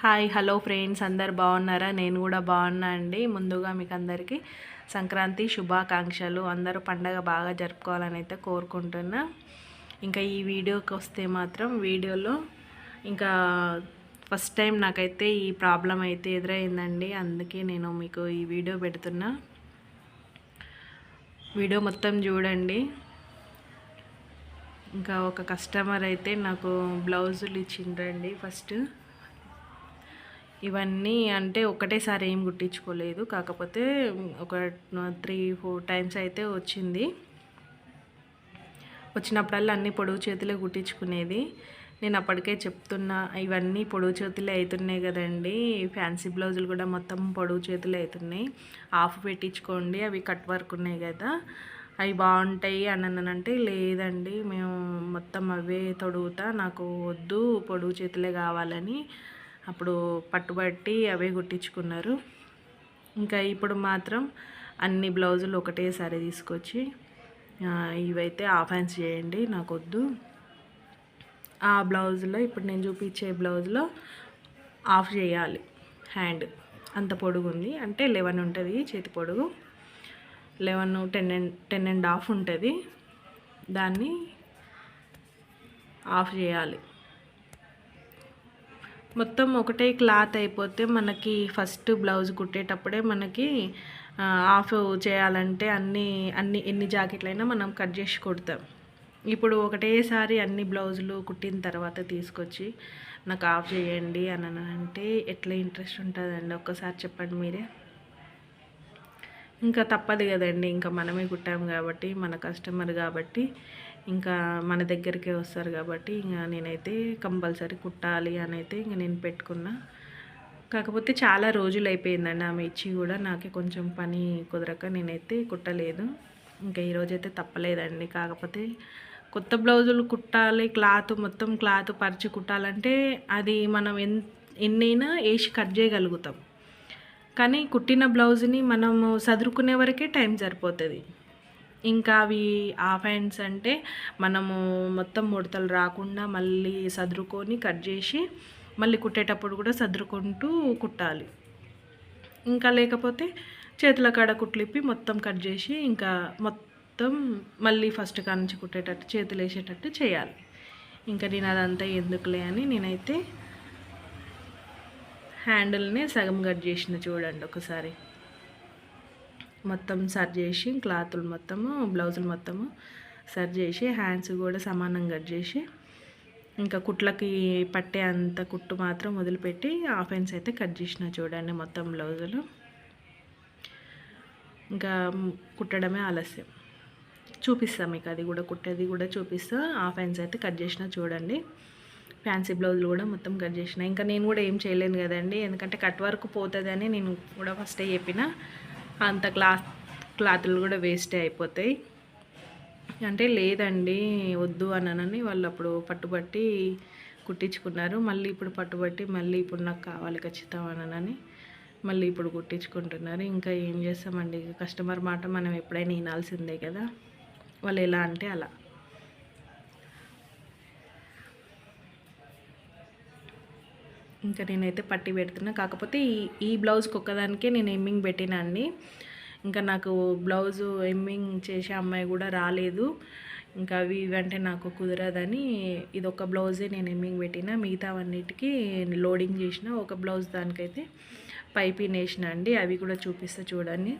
Hi hello friends అందరు బాగున్నారా? నేను కూడా బాగున్నా అండి. ముందుగా మీకు అందరికీ సంక్రాంతి శుభాకాంక్షలు. అందరూ పండగ బాగా జరుపుకోవాలని అయితే కోరుకుంటున్నా. ఇంకా ఈ వీడియోకి వస్తే మాత్రం వీడియోలో ఇంకా ఫస్ట్ టైం నాకైతే ఈ ప్రాబ్లం అయితే ఎదురైందండి. అందుకే నేను మీకు ఈ వీడియో పెడుతున్నా. వీడియో మొత్తం చూడండి. ఇంకా ఒక కస్టమర్ అయితే నాకు బ్లౌజులు ఇచ్చిండ్రండి ఫస్ట్. ఇవన్నీ అంటే ఒకటేసారి ఏం కుట్టించుకోలేదు కాకపోతే ఒక త్రీ ఫోర్ టైమ్స్ అయితే వచ్చింది. వచ్చినప్పుడల్లా అన్నీ పొడవు చేతులే కుట్టించుకునేది నేను అప్పటికే చెప్తున్నా ఇవన్నీ పొడవు చేతులే అవుతున్నాయి కదండి. ఫ్యాన్సీ బ్లౌజులు కూడా మొత్తం పొడవు చేతులే అవుతున్నాయి ఆఫ్ పెట్టించుకోండి అవి కట్ వర్క్ ఉన్నాయి కదా. అవి బాగుంటాయి అని అంటే లేదండి. మేము మొత్తం అవే తొడుగుతా నాకు వద్దు పొడుగు చేతులే కావాలని అప్పుడు పట్టుబట్టి అవే కుట్టించుకున్నారు. ఇంకా ఇప్పుడు మాత్రం అన్ని బ్లౌజులు ఒకటేసారి తీసుకొచ్చి ఇవైతే ఆఫ్ హ్యాండ్స్ చేయండి నాకు వద్దు ఆ బ్లౌజ్లో ఇప్పుడు నేను చూపించే బ్లౌజ్లో ఆఫ్ చేయాలి హ్యాండ్. అంత పొడుగు ఉంది. అంటే లెవెన్ ఉంటుంది చేతి పొడుగు. Eleven ten and ten and half ఉంటుంది. దాన్ని ఆఫ్ చేయాలి. మొత్తం ఒకటే క్లాత్ అయిపోతే మనకి ఫస్ట్ బ్లౌజ్ కుట్టేటప్పుడే మనకి ఆఫ్ చేయాలంటే అన్ని అన్ని ఎన్ని జాకెట్లైనా మనం కట్ చేసి కుడతాం. ఇప్పుడు ఒకటేసారి అన్ని బ్లౌజులు కుట్టిన తర్వాత తీసుకొచ్చి నాకు ఆఫ్ చేయండి అని అంటే ఎట్లా ఇంట్రెస్ట్ ఉంటుందండి? ఒక్కసారి చెప్పండి మీరే. ఇంకా తప్పదు కదండి ఇంకా మనమే కుట్టాము కాబట్టి మన కస్టమర్ కాబట్టి. ఇంకా మన దగ్గరికే వస్తారు కాబట్టి ఇంకా నేనైతే కంపల్సరీ కుట్టాలి అని అయితే ఇంక నేను పెట్టుకున్నా. కాకపోతే చాలా రోజులు అయిపోయిందండి ఆమె ఇచ్చి కూడా నాకే కొంచెం పని కుదరక నేనైతే కుట్టలేదు. ఇంకా ఈరోజైతే తప్పలేదండి. కాకపోతే కొత్త బ్లౌజులు కుట్టాలి క్లాత్ మొత్తం క్లాత్ పరిచి కుట్టాలంటే అది మనం ఎన్ ఎన్నైనా వేసి కట్ చేయగలుగుతాం. కానీ కుట్టిన బ్లౌజ్ని మనము సదురుకునే వరకే టైం సరిపోతుంది. ఇంకా అవి హాఫ్ హ్యాండ్స్ అంటే మనము మొత్తం ముడతలు రాకుండా మళ్ళీ సదురుకొని కట్ చేసి మళ్ళీ కుట్టేటప్పుడు కూడా సదురుకుంటూ కుట్టాలి. ఇంకా లేకపోతే చేతుల కాడ కుట్లిప్పి మొత్తం కట్ చేసి ఇంకా మొత్తం మళ్ళీ ఫస్ట్ కాడ నుంచి కుట్టేటట్టు చేతులు వేసేటట్టు చేయాలి. ఇంకా నేను అదంతా ఎందుకులే అని నేనైతే హ్యాండిల్ని సగం కట్ చేసిన చూడండి ఒకసారి. మొత్తం సర్ చేసి క్లాతులు మొత్తము బ్లౌజులు మొత్తము సర్ చేసి హ్యాండ్స్ కూడా సమానంగా కట్ చేసి ఇంకా కుట్లకి పట్టే అంత కుట్టు మాత్రం వదిలిపెట్టి హాఫ్ హ్యాండ్స్ అయితే కట్ చేసిన చూడండి మొత్తం బ్లౌజులు. ఇంకా కుట్టడమే ఆలస్యం. చూపిస్తాం మీకు అది కూడా కుట్టేది కూడా చూపిస్తా. హాఫ్ హ్యాండ్స్ అయితే కట్ చేసిన చూడండి. ఫ్యాన్సీ బ్లౌజులు కూడా మొత్తం కట్ చేసిన. ఇంకా నేను కూడా ఏం చేయలేను కదండి. ఎందుకంటే కట్ వర్క్ పోతుందని నేను కూడా ఫస్టే చెప్పిన. అంత క్లాత్ క్లాతులు కూడా వేస్టే అయిపోతాయి. అంటే లేదండి వద్దు అనని వాళ్ళు అప్పుడు పట్టుబట్టి కుట్టించుకున్నారు. మళ్ళీ ఇప్పుడు పట్టుబట్టి మళ్ళీ ఇప్పుడు నాకు కావాలి ఖచ్చితం అనని మళ్ళీ ఇప్పుడు కుట్టించుకుంటున్నారు. ఇంకా ఏం చేస్తామండి? కస్టమర్ మాట మనం ఎప్పుడైనా వినాల్సిందే కదా. వాళ్ళు ఎలా అంటే అలా. ఇంకా నేనైతే పట్టి పెడుతున్నా. కాకపోతే ఈ ఈ బ్లౌజ్కి ఒక్కదానికే నేను ఎమ్మింగ్ పెట్టినా అండి. ఇంకా నాకు బ్లౌజు ఎమ్మింగ్ చేసే అమ్మాయి కూడా రాలేదు. ఇంకా అవి ఇవంటే నాకు కుదరదని ఇది ఒక బ్లౌజే నేను ఎమ్మింగ్ పెట్టిన. మిగతావన్నిటికీ లోడింగ్ చేసిన ఒక బ్లౌజ్ దానికైతే పైపింగ్ వేసిన అండి. అవి కూడా చూపిస్తా చూడండి.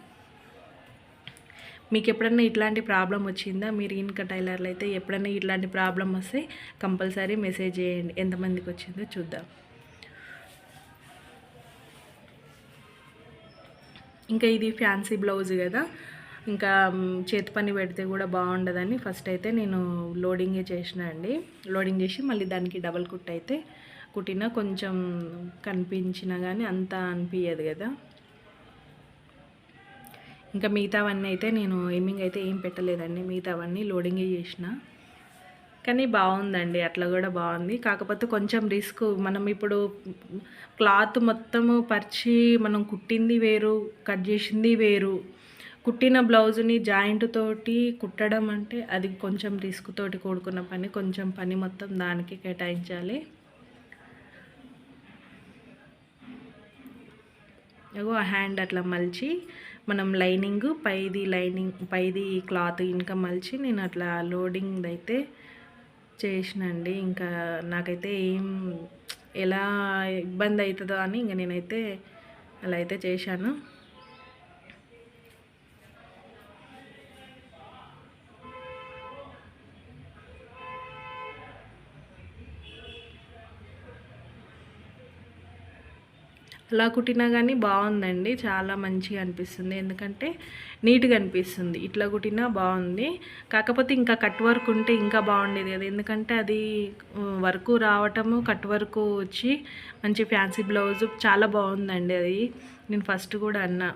మీకు ఎప్పుడన్నా ఇట్లాంటి ప్రాబ్లం వచ్చిందా? మీరు ఇన్క టైలర్లు అయితే ఎప్పుడన్నా ఇట్లాంటి ప్రాబ్లం వస్తే కంపల్సరీ మెసేజ్ చేయండి. ఎంతమందికి వచ్చిందో చూద్దాం. ఇంకా ఇది ఫ్యాన్సీ బ్లౌజ్ కదా. ఇంకా చేతి పని పెడితే కూడా బాగుండదని ఫస్ట్ అయితే నేను లోడింగే చేసిన అండి. లోడింగ్ చేసి మళ్ళీ దానికి డబల్ కుట్ అయితే కుట్టిన కొంచెం కనిపించినా కానీ అంత అనిపించదు కదా. ఇంకా మిగతావన్నీ అయితే నేను ఏమింగ్ అయితే ఏం పెట్టలేదండి. మిగతావన్నీ లోడింగే చేసిన. కానీ బాగుందండి. అట్లా కూడా బాగుంది. కాకపోతే కొంచెం రిస్క్. మనం ఇప్పుడు క్లాత్ మొత్తము పరిచి మనం కుట్టింది వేరు కట్ చేసింది వేరు. కుట్టిన బ్లౌజ్ని జాయింట్ తోటి కుట్టడం అంటే అది కొంచెం రిస్క్ తోటి కూడుకున్న పని. కొంచెం పని మొత్తం దానికి కేటాయించాలి. ఇగో ఆ హ్యాండ్ అట్లా మలిచి మనం లైనింగ్ పైది లైనింగ్ పైది క్లాత్ ఇంకా మలిచి నేను అట్లా లోడింగ్ అయితే చేసినండి. ఇంకా నాకైతే ఏం ఎలా ఇబ్బంది అవుతుందో అని ఇంకా నేనైతే అలా అయితే చేశాను. అలా కుట్టినా కానీ బాగుందండి చాలా మంచిగా అనిపిస్తుంది. ఎందుకంటే నీట్గా అనిపిస్తుంది. ఇట్లా కుట్టినా బాగుంది కాకపోతే ఇంకా కట్ వర్క్ ఉంటే ఇంకా బాగుండేది కదా. ఎందుకంటే అది వర్క్ రావటము కట్ వర్క్ వచ్చి మంచి ఫ్యాన్సీ బ్లౌజ్ చాలా బాగుందండి అది. నేను ఫస్ట్ కూడా అన్నా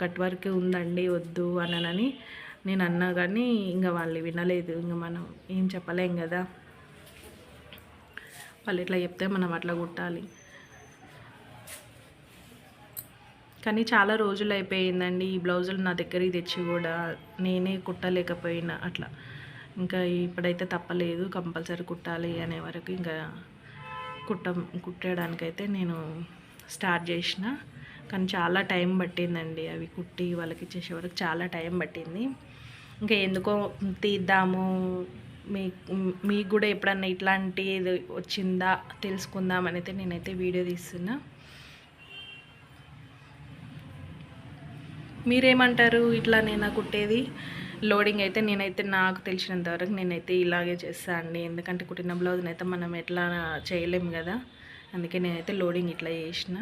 కట్ వర్క్ ఉందండి వద్దు అననని నేను అన్నా కానీ ఇంకా వాళ్ళు వినలేదు. ఇంకా మనం ఏం చెప్పలేం కదా. వాళ్ళు ఇట్లా చెప్తే మనం అట్లా కుట్టాలి. కానీ చాలా రోజులు అయిపోయిందండి. ఈ బ్లౌజులు నా దగ్గరికి తెచ్చి కూడా నేనే కుట్టలేకపోయినా అట్లా. ఇంకా ఇప్పుడైతే తప్పలేదు. కంపల్సరీ కుట్టాలి అనే వరకు ఇంకా కుట్ట కుట్టడానికైతే నేను స్టార్ట్ చేసిన. కానీ చాలా టైం పట్టిందండి అవి కుట్టి వాళ్ళకి ఇచ్చేసే వరకు చాలా టైం పట్టింది. ఇంకా ఎందుకో తీద్దాము. మీ మీకు కూడా ఎప్పుడన్నా ఇట్లాంటిది వచ్చిందా తెలుసుకుందామని అయితే నేనైతే వీడియో తీస్తున్నా. మీరేమంటారు? ఇట్లా నేను కుట్టేది? లోడింగ్ అయితే నేనైతే నాకు తెలిసినంత వరకు నేనైతే ఇలాగే చేస్తాను అండి. ఎందుకంటే కుట్టిన బ్లౌజ్ని అయితే మనం ఎట్లా చేయలేము కదా? అందుకే నేనైతే లోడింగ్ ఇట్లా చేసిన.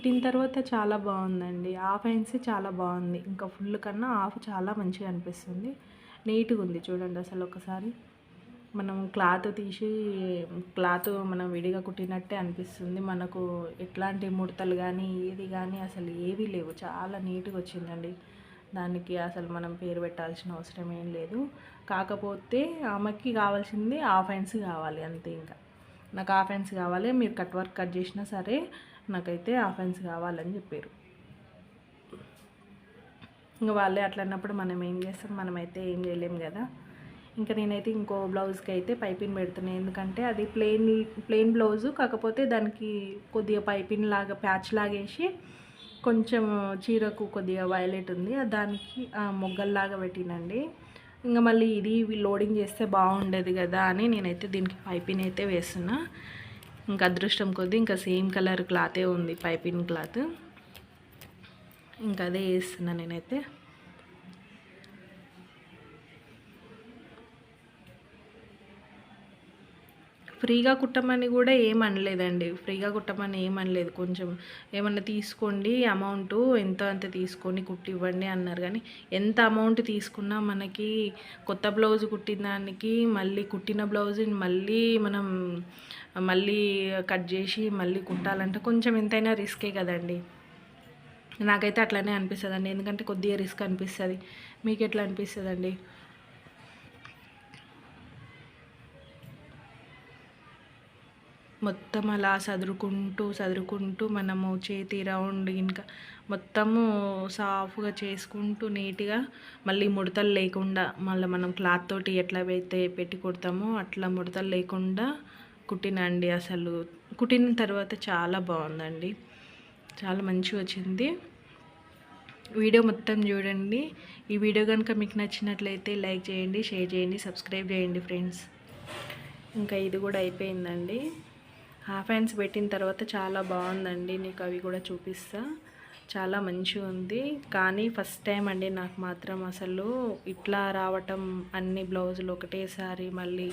కుట్టిన తర్వాత చాలా బాగుందండి. హాఫ్ హ్యాండ్స్ చాలా బాగుంది. ఇంకా ఫుల్ కన్నా హాఫ్ చాలా మంచిగా అనిపిస్తుంది. నీట్గా ఉంది చూడండి అసలు ఒకసారి. మనం క్లాత్ తీసి క్లాత్ మనం విడిగా కుట్టినట్టే అనిపిస్తుంది. మనకు ఎట్లాంటి ముడతలు కానీ ఏది కానీ అసలు ఏవీ లేవు. చాలా నీట్గా వచ్చిందండి. దానికి అసలు మనం పేరు పెట్టాల్సిన అవసరం ఏం లేదు. కాకపోతే ఆమెకి కావాల్సింది హాఫ్ హ్యాండ్స్ కావాలి అంతే ఇంకా. నాకు హాఫ్ హ్యాండ్స్ కావాలి. మీరు కట్ వర్క్ కట్ చేసినా సరే నాకైతే ఆఫెన్స్ కావాలని చెప్పారు. ఇంకా వాళ్ళే అట్లా అన్నప్పుడు మనం ఏం చేస్తాం? మనమైతే ఏం చేయలేం కదా. ఇంకా నేనైతే ఇంకో బ్లౌజ్కి అయితే పైపింగ్ పెడుతున్నాను ఎందుకంటే అది ప్లెయిన్ ప్లెయిన్ బ్లౌజు. కాకపోతే దానికి కొద్దిగా పైపింగ్ లాగా ప్యాచ్ లాగేసి కొంచెం చీరకు కొద్దిగా వైలెట్ ఉంది. దానికి మొగ్గల్లాగా పెట్టినండి. ఇంకా మళ్ళీ ఇది లోడింగ్ చేస్తే బాగుండేది కదా అని నేనైతే దీనికి పైపింగ్ అయితే వేస్తున్నా. ఇంకా అదృష్టం కొద్దీ ఇంకా సేమ్ కలర్ క్లాతే ఉంది పైపింగ్ క్లాత్. ఇంకా అదే వేస్తున్నా నేనైతే. ఫ్రీగా కుట్టమని కూడా ఏమనలేదండి. ఫ్రీగా కుట్టమని ఏమనలేదు. కొంచెం ఏమన్నా తీసుకోండి అమౌంట్ ఎంత అంత తీసుకొని కుట్టి ఇవ్వండి అన్నారు. కానీ ఎంత అమౌంట్ తీసుకున్నా మనకి కొత్త బ్లౌజ్ కుట్టిన దానికి మళ్ళీ కుట్టిన బ్లౌజ్ మళ్ళీ మనం మళ్ళీ కట్ చేసి మళ్ళీ కుట్టాలంటే కొంచెం ఎంతైనా రిస్కే కదండి. నాకైతే అట్లనే అనిపిస్తుంది అండి ఎందుకంటే కొద్దిగా రిస్క్ అనిపిస్తుంది. మీకు ఎట్లా అనిపిస్తుంది అండి మొత్తం అలా చదురుకుంటూ చదురుకుంటూ మనము చేతి రౌండ్ ఇంకా మొత్తము సాఫ్గా చేసుకుంటూ నీట్గా మళ్ళీ ముడతలు లేకుండా మళ్ళీ మనం క్లాత్ తోటి ఎట్లా అయితే పెట్టి కుడతామో అట్లా ముడతలు లేకుండా కుట్టినండి అసలు. కుట్టిన తర్వాత చాలా బాగుందండి. చాలా మంచిగా వచ్చింది. వీడియో మొత్తం చూడండి. ఈ వీడియో కనుక మీకు నచ్చినట్లయితే లైక్ చేయండి షేర్ చేయండి సబ్స్క్రైబ్ చేయండి ఫ్రెండ్స్. ఇంకా ఇది కూడా అయిపోయిందండి. హాఫ్ హ్యాండ్స్ పెట్టిన తర్వాత చాలా బాగుందండి నీకు అవి కూడా చూపిస్తా. చాలా మంచిగా ఉంది. కానీ ఫస్ట్ టైం అండి నాకు మాత్రం అసలు ఇట్లా రావటం అన్ని బ్లౌజులు ఒకటేసారి మళ్ళీ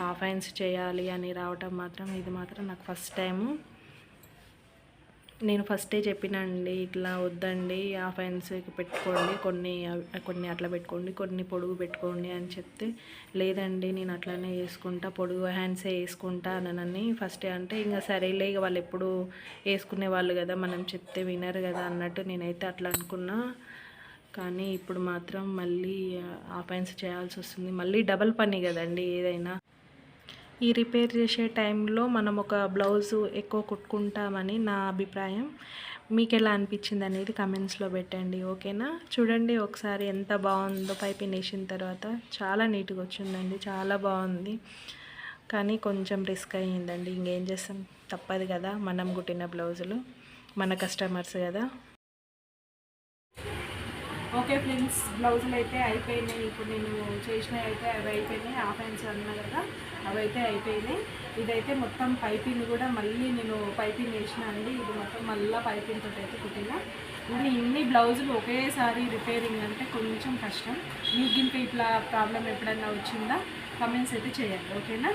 హాఫ్ హ్యాండ్స్ చేయాలి అని రావటం మాత్రం ఇది మాత్రం నాకు ఫస్ట్ టైము. నేను ఫస్టే చెప్పినండి ఇట్లా వద్దండి ఆ ఫ్యాన్స్కి పెట్టుకోండి కొన్ని కొన్ని అట్లా పెట్టుకోండి కొన్ని పొడుగు పెట్టుకోండి అని చెప్తే లేదండి నేను అట్లానే వేసుకుంటా పొడుగు హ్యాండ్సే వేసుకుంటా అనని ఫస్టే అంటే ఇంకా సరేలే ఇక వాళ్ళు ఎప్పుడు వేసుకునే వాళ్ళు కదా మనం చెప్తే వినరు కదా అన్నట్టు నేనైతే అట్లా అనుకున్నా. కానీ ఇప్పుడు మాత్రం మళ్ళీ ఆ పైన్స్ చేయాల్సి వస్తుంది. మళ్ళీ డబల్ పని కదండి ఏదైనా ఈ రిపేర్ చేసే టైంలో మనం ఒక బ్లౌజు ఎక్కువ కుట్టుకుంటామని నా అభిప్రాయం. మీకు ఎలా అనిపించింది అనేది కమెంట్స్లో పెట్టండి ఓకేనా? చూడండి ఒకసారి ఎంత బాగుందో పైపింగ్ వేసిన తర్వాత. చాలా నీట్గా వచ్చిందండి చాలా బాగుంది. కానీ కొంచెం రిస్క్ అయ్యిందండి. ఇంకేం చేస్తాం? తప్పదు కదా మనం కుట్టిన బ్లౌజులు. మన కస్టమర్స్ కదా. ఓకే ఫ్రెండ్స్ బ్లౌజులు అయితే అయిపోయినాయి. ఇప్పుడు నేను చేసినవి అయితే అవి అయిపోయినాయి. హాఫ్ హ్యాండ్స్ అన్నా కదా అవి అయితే అయిపోయినాయి. ఇదైతే మొత్తం పైపింగ్ కూడా మళ్ళీ నేను పైపింగ్ వేసిన అండి. ఇది మొత్తం మళ్ళీ పైపింగ్ తోటి అయితే కుట్టిన. ఇది ఇన్ని బ్లౌజులు ఒకేసారి రిపేరింగ్ అంటే కొంచెం కష్టం. మీకు ఇంకా ఇట్లా ప్రాబ్లం ఎప్పుడైనా వచ్చిందా కమెంట్స్ అయితే చేయండి. ఓకేనా?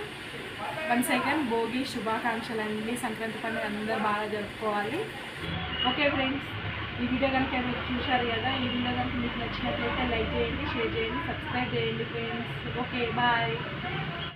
వన్ సెకండ్ భోగి శుభాకాంక్షలు అండి. సంక్రాంతి పండుగ అందరూ బాగా జరుపుకోవాలి. Okay friends. ఈ వీడియో కనుక మీరు చూశారు కదా ఈ వీడియో కనుక మీకు నచ్చినట్లయితే లైక్ చేయండి షేర్ చేయండి సబ్స్క్రైబ్ చేయండి ఫ్రెండ్స్. Okay bye.